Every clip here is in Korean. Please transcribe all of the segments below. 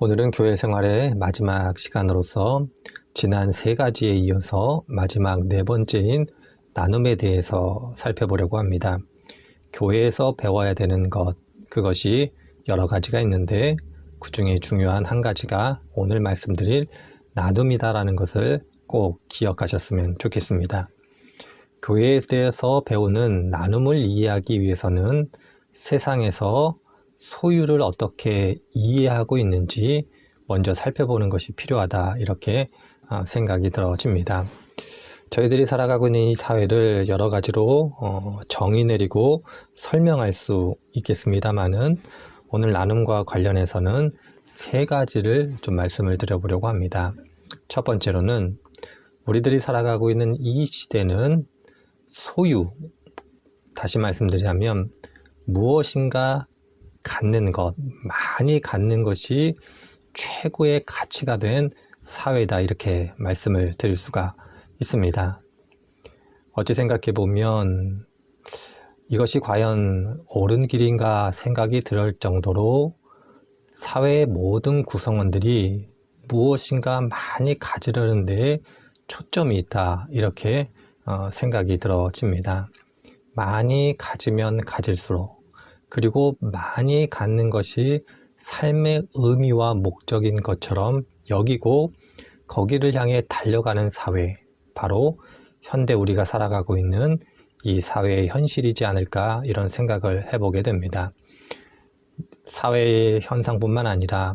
오늘은 교회 생활의 마지막 시간으로서 지난 세 가지에 이어서 마지막 네 번째인 나눔에 대해서 살펴보려고 합니다. 교회에서 배워야 되는 것, 그것이 여러 가지가 있는데 그 중에 중요한 한 가지가 오늘 말씀드릴 나눔이다라는 것을 꼭 기억하셨으면 좋겠습니다. 교회에 대해서 배우는 나눔을 이해하기 위해서는 세상에서 소유를 어떻게 이해하고 있는지 먼저 살펴보는 것이 필요하다 이렇게 어, 생각이 들어집니다. 저희들이 살아가고 있는 이 사회를 여러 가지로 어, 정의 내리고 설명할 수 있겠습니다만은 오늘 나눔과 관련해서는 세 가지를 좀 말씀을 드려보려고 합니다. 첫 번째로는 우리들이 살아가고 있는 이 시대는 소유, 다시 말씀드리자면 무엇인가 갖는 것, 많이 갖는 것이 최고의 가치가 된 사회다 이렇게 말씀을 드릴 수가 있습니다. 어찌 생각해 보면 이것이 과연 옳은 길인가 생각이 들 정도로 사회의 모든 구성원들이 무엇인가 많이 가지려는 데 초점이 있다 이렇게 어, 생각이 들어집니다. 많이 가지면 가질수록 그리고 많이 갖는 것이 삶의 의미와 목적인 것처럼 여기고 거기를 향해 달려가는 사회, 바로 현대 우리가 살아가고 있는 이 사회의 현실이지 않을까 이런 생각을 해보게 됩니다. 사회의 현상뿐만 아니라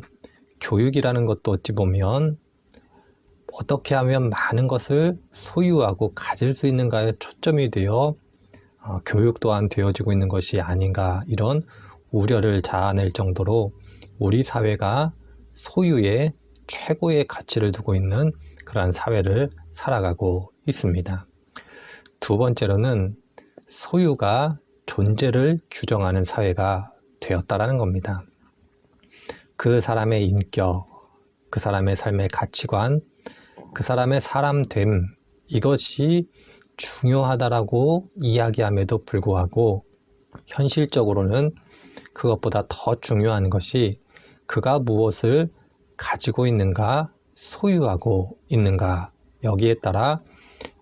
교육이라는 것도 어찌 보면 어떻게 하면 많은 것을 소유하고 가질 수 있는가에 초점이 되어 어, 교육 또한 되어지고 있는 것이 아닌가 이런 우려를 자아낼 정도로 우리 사회가 소유에 최고의 가치를 두고 있는 그러한 사회를 살아가고 있습니다. 두 번째로는 소유가 존재를 규정하는 사회가 되었다라는 겁니다. 그 사람의 인격, 그 사람의 삶의 가치관, 그 사람의 사람됨, 이것이 중요하다라고 이야기함에도 불구하고 현실적으로는 그것보다 더 중요한 것이 그가 무엇을 가지고 있는가, 소유하고 있는가, 여기에 따라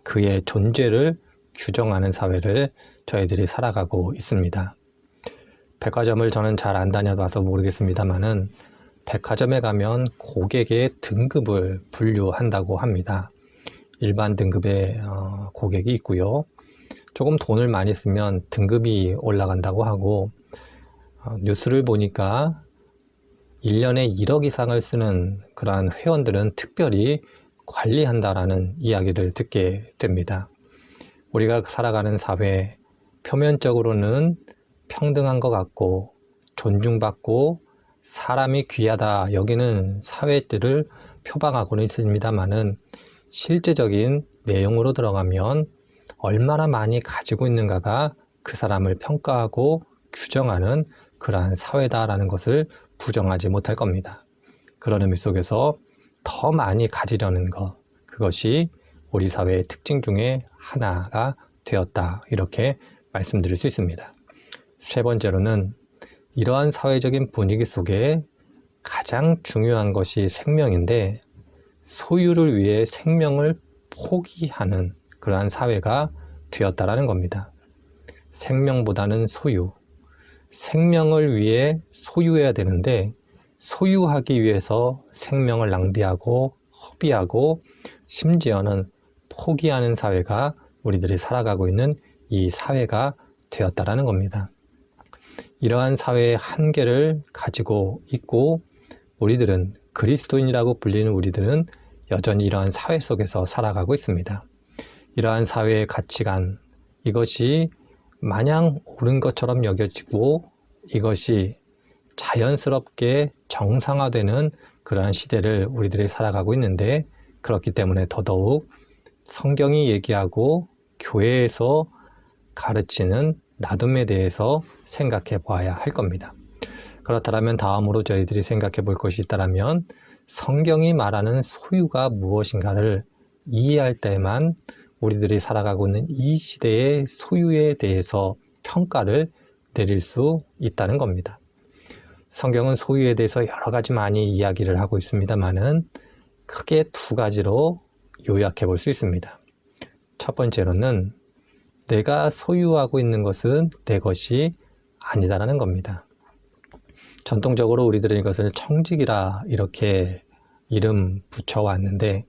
그의 존재를 규정하는 사회를 저희들이 살아가고 있습니다. 백화점을 저는 잘 안 다녀봐서 모르겠습니다만은 백화점에 가면 고객의 등급을 분류한다고 합니다. 일반 등급의 어, 고객이 있고요. 조금 돈을 많이 쓰면 등급이 올라간다고 하고 어, 뉴스를 보니까 1년에 1억 이상을 쓰는 그러한 회원들은 특별히 관리한다라는 이야기를 듣게 됩니다. 우리가 살아가는 사회, 표면적으로는 평등한 것 같고 존중받고 사람이 귀하다 여기는 사회들을 표방하고는 있습니다만은 실제적인 내용으로 들어가면 얼마나 많이 가지고 있는가가 그 사람을 평가하고 규정하는 그러한 사회다라는 것을 부정하지 못할 겁니다. 그런 의미 속에서 더 많이 가지려는 것, 그것이 우리 사회의 특징 중에 하나가 되었다. 이렇게 말씀드릴 수 있습니다. 세 번째로는 이러한 사회적인 분위기 속에 가장 중요한 것이 생명인데 소유를 위해 생명을 포기하는 그러한 사회가 되었다라는 겁니다. 생명보다는 소유. 생명을 위해 소유해야 되는데 소유하기 위해서 생명을 낭비하고 허비하고 심지어는 포기하는 사회가 우리들이 살아가고 있는 이 사회가 되었다라는 겁니다. 이러한 사회의 한계를 가지고 있고 우리들은 그리스도인이라고 불리는 우리들은 여전히 이러한 사회 속에서 살아가고 있습니다. 이러한 사회의 가치관, 이것이 마냥 옳은 것처럼 여겨지고 이것이 자연스럽게 정상화되는 그러한 시대를 우리들이 살아가고 있는데 그렇기 때문에 더더욱 성경이 얘기하고 교회에서 가르치는 나눔에 대해서 생각해 보아야 할 겁니다. 그렇다면 다음으로 저희들이 생각해 볼 것이 있다면 성경이 말하는 소유가 무엇인가를 이해할 때만 우리들이 살아가고 있는 이 시대의 소유에 대해서 평가를 내릴 수 있다는 겁니다. 성경은 소유에 대해서 여러 가지 많이 이야기를 하고 있습니다만은 크게 두 가지로 요약해 볼 수 있습니다. 첫 번째로는 내가 소유하고 있는 것은 내 것이 아니다라는 겁니다. 전통적으로 우리들은 이것을 청직이라 이렇게 이름 붙여왔는데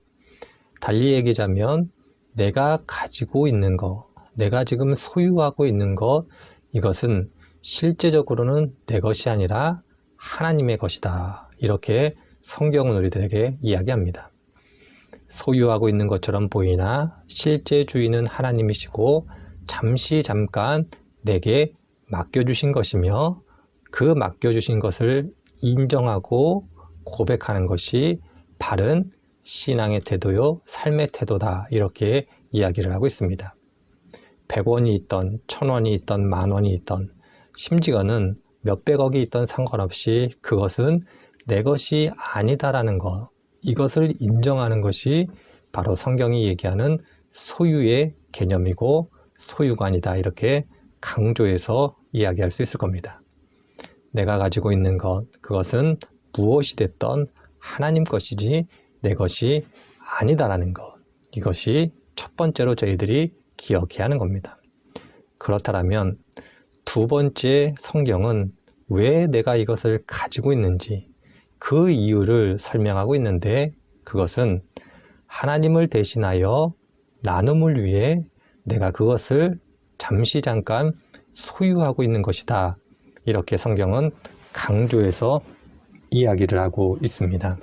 달리 얘기하자면 내가 가지고 있는 것, 내가 지금 소유하고 있는 것, 이것은 실제적으로는 내 것이 아니라 하나님의 것이다. 이렇게 성경은 우리들에게 이야기합니다. 소유하고 있는 것처럼 보이나 실제 주인은 하나님이시고 잠시 잠깐 내게 맡겨주신 것이며 그 맡겨주신 것을 인정하고 고백하는 것이 바른 신앙의 태도요, 삶의 태도다. 이렇게 이야기를 하고 있습니다. 100원이 있던, 1000원이 있던, 만원이 있던, 심지어는 몇백억이 있던 상관없이 그것은 내 것이 아니다라는 것, 이것을 인정하는 것이 바로 성경이 얘기하는 소유의 개념이고 소유관이다. 이렇게 강조해서 이야기할 수 있을 겁니다. 내가 가지고 있는 것, 그것은 무엇이 됐던 하나님 것이지 내 것이 아니다라는 것. 이것이 첫 번째로 저희들이 기억해야 하는 겁니다. 그렇다면 두 번째 성경은 왜 내가 이것을 가지고 있는지 그 이유를 설명하고 있는데 그것은 하나님을 대신하여 나눔을 위해 내가 그것을 잠시 잠깐 소유하고 있는 것이다. 이렇게 성경은 강조해서 이야기를 하고 있습니다.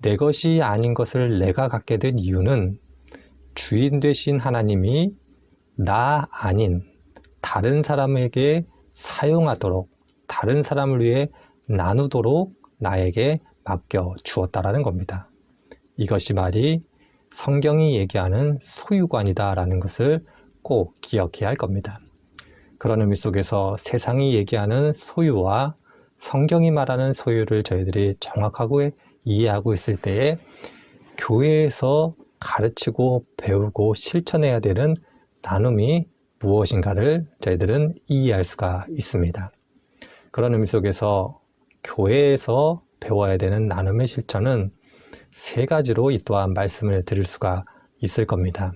내 것이 아닌 것을 내가 갖게 된 이유는 주인 되신 하나님이 나 아닌 다른 사람에게 사용하도록 다른 사람을 위해 나누도록 나에게 맡겨 주었다라는 겁니다. 이것이 말이 성경이 얘기하는 소유관이다라는 것을 꼭 기억해야 할 겁니다. 그런 의미 속에서 세상이 얘기하는 소유와 성경이 말하는 소유를 저희들이 정확하고 이해하고 있을 때에 교회에서 가르치고 배우고 실천해야 되는 나눔이 무엇인가를 저희들은 이해할 수가 있습니다. 그런 의미 속에서 교회에서 배워야 되는 나눔의 실천은 세 가지로 이 또한 말씀을 드릴 수가 있을 겁니다.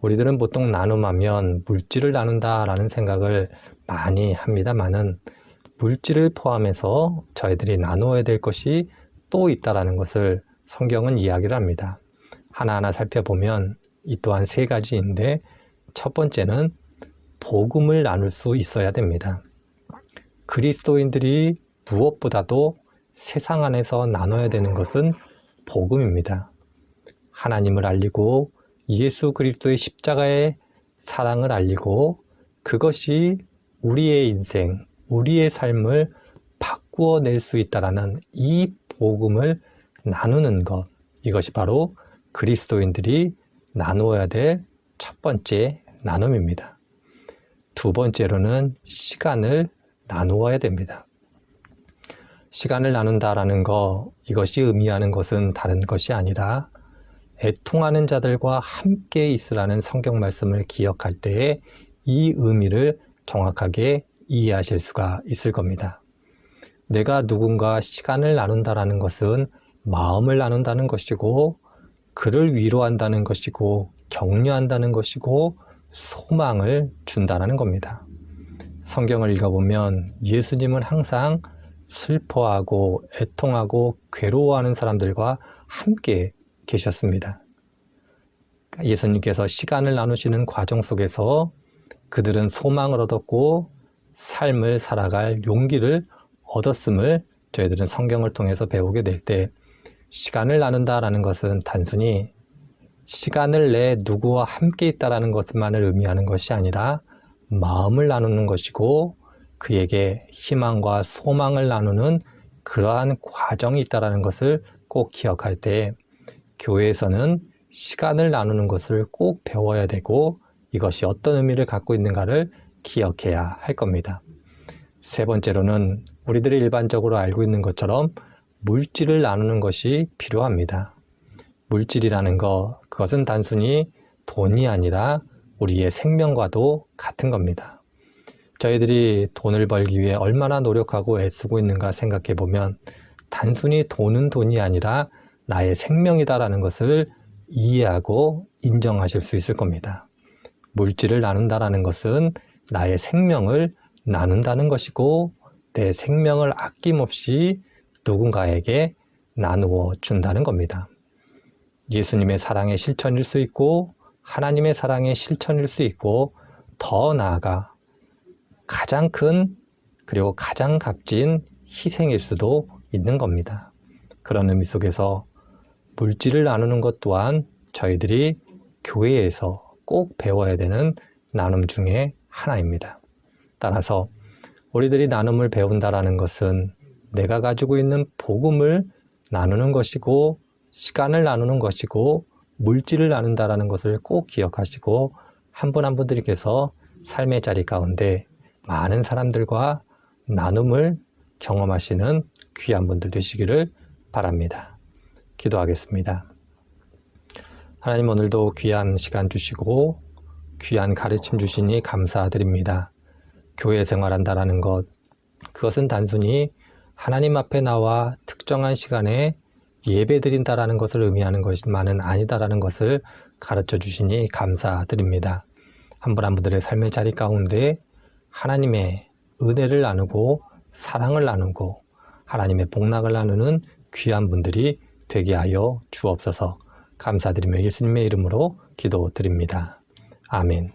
우리들은 보통 나눔하면 물질을 나눈다라는 생각을 많이 합니다만은 물질을 포함해서 저희들이 나누어야 될 것이 또 있다라는 것을 성경은 이야기를 합니다. 하나하나 살펴보면 이 또한 세 가지인데 첫 번째는 복음을 나눌 수 있어야 됩니다. 그리스도인들이 무엇보다도 세상 안에서 나눠야 되는 것은 복음입니다. 하나님을 알리고 예수 그리스도의 십자가의 사랑을 알리고 그것이 우리의 인생, 우리의 삶을 바꾸어 낼 수 있다라는 이 복음을 나누는 것. 이것이 바로 그리스도인들이 나누어야 될 첫 번째 나눔입니다. 두 번째로는 시간을 나누어야 됩니다. 시간을 나눈다라는 거, 이것이 의미하는 것은 다른 것이 아니라 애통하는 자들과 함께 있으라는 성경 말씀을 기억할 때에 이 의미를 정확하게 이해하실 수가 있을 겁니다. 내가 누군가 시간을 나눈다라는 것은 마음을 나눈다는 것이고 그를 위로한다는 것이고 격려한다는 것이고 소망을 준다는 겁니다. 성경을 읽어보면 예수님은 항상 슬퍼하고 애통하고 괴로워하는 사람들과 함께 계셨습니다. 예수님께서 시간을 나누시는 과정 속에서 그들은 소망을 얻었고 삶을 살아갈 용기를 얻었음을 저희들은 성경을 통해서 배우게 될 때 시간을 나눈다라는 것은 단순히 시간을 내 누구와 함께 있다라는 것만을 의미하는 것이 아니라 마음을 나누는 것이고 그에게 희망과 소망을 나누는 그러한 과정이 있다라는 것을 꼭 기억할 때 교회에서는 시간을 나누는 것을 꼭 배워야 되고 이것이 어떤 의미를 갖고 있는가를 기억해야 할 겁니다. 세 번째로는 우리들이 일반적으로 알고 있는 것처럼 물질을 나누는 것이 필요합니다. 물질이라는 것, 그것은 단순히 돈이 아니라 우리의 생명과도 같은 겁니다. 저희들이 돈을 벌기 위해 얼마나 노력하고 애쓰고 있는가 생각해 보면 단순히 돈은 돈이 아니라 나의 생명이다라는 것을 이해하고 인정하실 수 있을 겁니다. 물질을 나눈다라는 것은 나의 생명을 나눈다는 것이고 내 생명을 아낌없이 누군가에게 나누어 준다는 겁니다. 예수님의 사랑의 실천일 수 있고 하나님의 사랑의 실천일 수 있고 더 나아가 가장 큰 그리고 가장 값진 희생일 수도 있는 겁니다. 그런 의미 속에서 물질을 나누는 것 또한 저희들이 교회에서 꼭 배워야 되는 나눔 중에 하나입니다. 따라서 우리들이 나눔을 배운다라는 것은 내가 가지고 있는 복음을 나누는 것이고 시간을 나누는 것이고 물질을 나눈다라는 것을 꼭 기억하시고 한 분 한 분들께서 삶의 자리 가운데 많은 사람들과 나눔을 경험하시는 귀한 분들 되시기를 바랍니다. 기도하겠습니다. 하나님 오늘도 귀한 시간 주시고 귀한 가르침 주시니 감사드립니다. 교회 생활한다라는 것, 그것은 단순히 하나님 앞에 나와 특정한 시간에 예배 드린다라는 것을 의미하는 것만은 아니다라는 것을 가르쳐 주시니 감사드립니다. 한 분 한 분들의 삶의 자리 가운데 하나님의 은혜를 나누고 사랑을 나누고 하나님의 복락을 나누는 귀한 분들이 되게 하여 주옵소서 감사드리며 예수님의 이름으로 기도드립니다. 아멘.